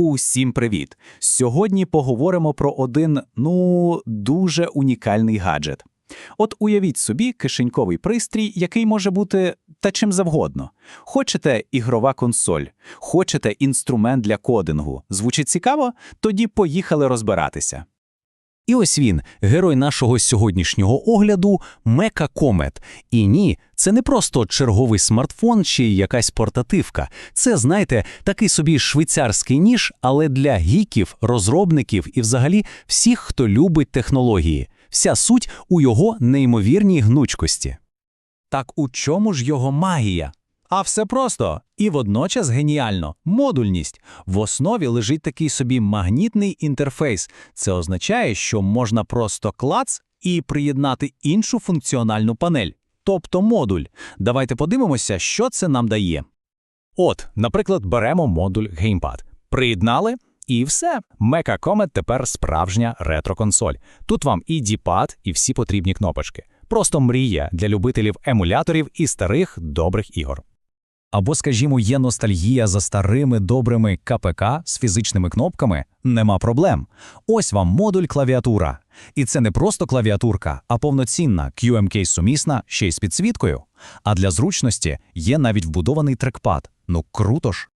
Усім привіт! Сьогодні поговоримо про один, ну, дуже унікальний гаджет. От уявіть собі кишеньковий пристрій, який може бути та чим завгодно. Хочете ігрова консоль, хочете інструмент для кодингу. Звучить цікаво? Тоді поїхали розбиратися. І ось він, герой нашого сьогоднішнього огляду Мека Комет. І ні, це не просто черговий смартфон чи якась портативка. Це, знаєте, такий собі швейцарський ніж, але для гіків, розробників і взагалі всіх, хто любить технології. Вся суть у його неймовірній гнучкості. Так у чому ж його магія? А все просто і водночас геніально. Модульність. В основі лежить такий собі магнітний інтерфейс. Це означає, що можна просто клац і приєднати іншу функціональну панель, тобто модуль. Давайте подивимося, що це нам дає. От, наприклад, беремо модуль Gamepad. Приєднали. І все, Comet тепер справжня ретро-консоль. Тут вам і діпад, і всі потрібні кнопочки. Просто мрія для любителів емуляторів і старих добрих ігор. Або, скажімо, є ностальгія за старими добрими КПК з фізичними кнопками, нема проблем. Ось вам модуль клавіатура. І це не просто клавіатурка, а повноцінна QMK-сумісна ще й з підсвіткою. А для зручності є навіть вбудований трекпад. Ну круто ж.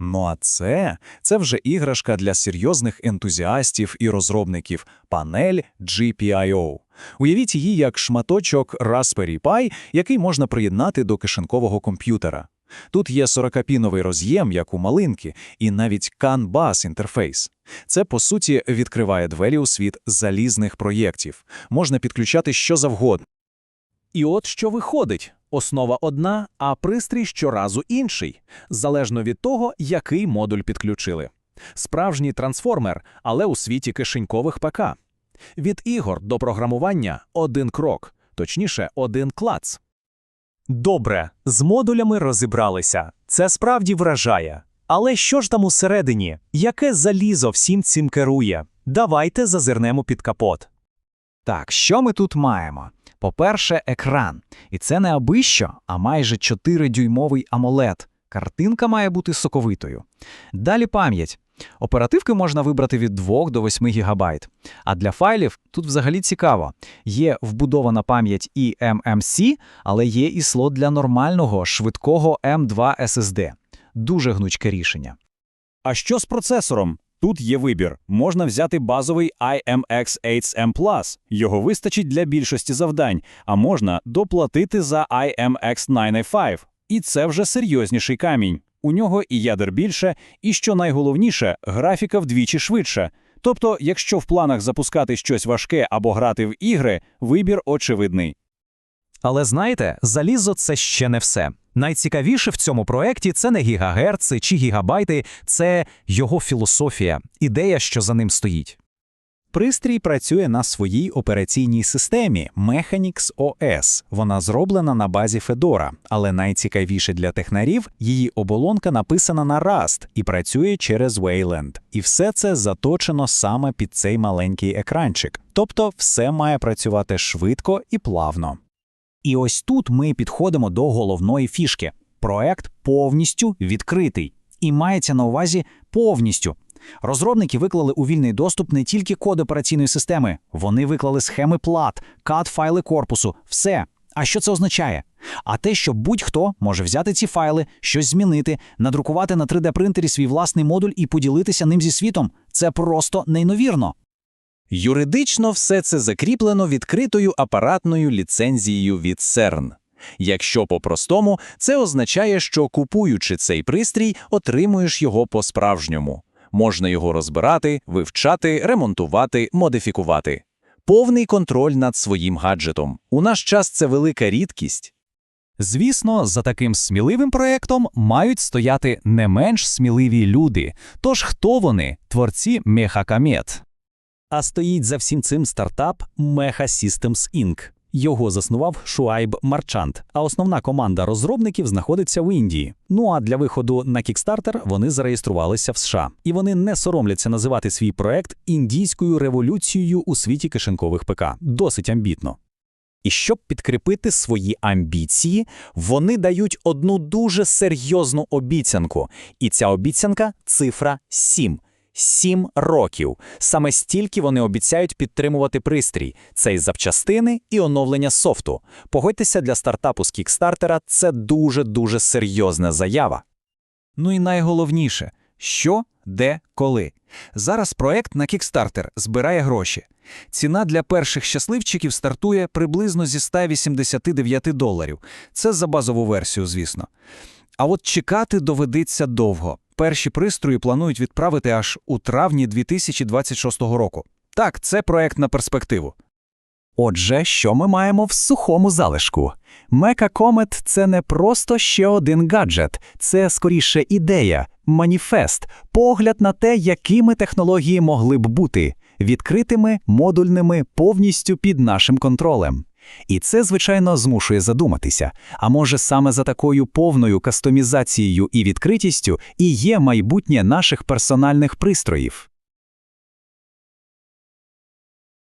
Ну а це, це вже іграшка для серйозних ентузіастів і розробників панель GPIO. Уявіть її як шматочок Raspberry Pi, який можна приєднати до кишенькового комп'ютера. Тут є 40-піновий роз'єм, як у малинки, і навіть CAN-BUS інтерфейс. Це, по суті, відкриває двері у світ залізних проєктів. Можна підключати що завгодно. І от що виходить: основа одна, а пристрій щоразу інший, залежно від того, який модуль підключили. Справжній трансформер, але у світі кишенькових ПК. Від ігор до програмування один крок, точніше, один клац. Добре, з модулями розібралися. Це справді вражає. Але що ж там усередині? Яке залізо всім цим керує? Давайте зазирнемо під капот. Так, що ми тут маємо? По-перше, екран. І це не аби що, а майже 4-дюймовий AMOLED. Картинка має бути соковитою. Далі пам'ять. Оперативки можна вибрати від 2 до 8 ГБ. А для файлів тут взагалі цікаво. Є вбудована пам'ять і MMC, але є і слот для нормального, швидкого M2 SSD. Дуже гнучке рішення. А що з процесором? Тут є вибір. Можна взяти базовий IMX 8M+, його вистачить для більшості завдань, а можна доплатити за IMX 905. І це вже серйозніший камінь. У нього і ядер більше, і що найголовніше, графіка вдвічі швидша. Тобто, якщо в планах запускати щось важке або грати в ігри, вибір очевидний. Але знаєте, залізо це ще не все. Найцікавіше в цьому проєкті це не гігагерци чи гігабайти, це його філософія, ідея, що за ним стоїть. Пристрій працює на своїй операційній системі Mechanix OS. Вона зроблена на базі Fedora, але найцікавіше для технарів її оболонка написана на Rust і працює через Wayland. І все це заточено саме під цей маленький екранчик. Тобто все має працювати швидко і плавно. І ось тут ми підходимо до головної фішки. Проект повністю відкритий і мається на увазі повністю. Розробники виклали у вільний доступ не тільки код операційної системи, вони виклали схеми плат, кад файли корпусу, все. А що це означає? А те, що будь-хто може взяти ці файли, щось змінити, надрукувати на 3D-принтері свій власний модуль і поділитися ним зі світом, це просто неймовірно. Юридично все це закріплено відкритою апаратною ліцензією від CERN. Якщо по-простому, це означає, що купуючи цей пристрій, отримуєш його по-справжньому. Можна його розбирати, вивчати, ремонтувати, модифікувати. Повний контроль над своїм гаджетом. У наш час це велика рідкість. Звісно, за таким сміливим проєктом мають стояти не менш сміливі люди. Тож хто вони, творці Мехакамет? А стоїть за всім цим стартап Mecha Systems Inc. Його заснував Шуайб Марчант, а основна команда розробників знаходиться в Індії. Ну а для виходу на Kickstarter вони зареєструвалися в США, і вони не соромляться називати свій проект індійською революцією у світі кишенькових ПК. Досить амбітно. І щоб підкріпити свої амбіції, вони дають одну дуже серйозну обіцянку. І ця обіцянка цифра 7. Сім років. Саме стільки вони обіцяють підтримувати пристрій. Це і запчастини, і оновлення софту. Погодьтеся, для стартапу з кікстартера це дуже-дуже серйозна заява. Ну і найголовніше – що, де, коли. Зараз проект на Kickstarter збирає гроші. Ціна для перших щасливчиків стартує приблизно зі 189 доларів. Це за базову версію, звісно. А от чекати доведеться довго. Перші пристрої планують відправити аж у травні 2026 року. Так, це проект на перспективу. Отже, що ми маємо в сухому залишку? Мека Comet – це не просто ще один гаджет, це скоріше ідея, маніфест, погляд на те, якими технології могли б бути – відкритими, модульними, повністю під нашим контролем. І це, звичайно, змушує задуматися, а може саме за такою повною кастомізацією і відкритістю і є майбутнє наших персональних пристроїв.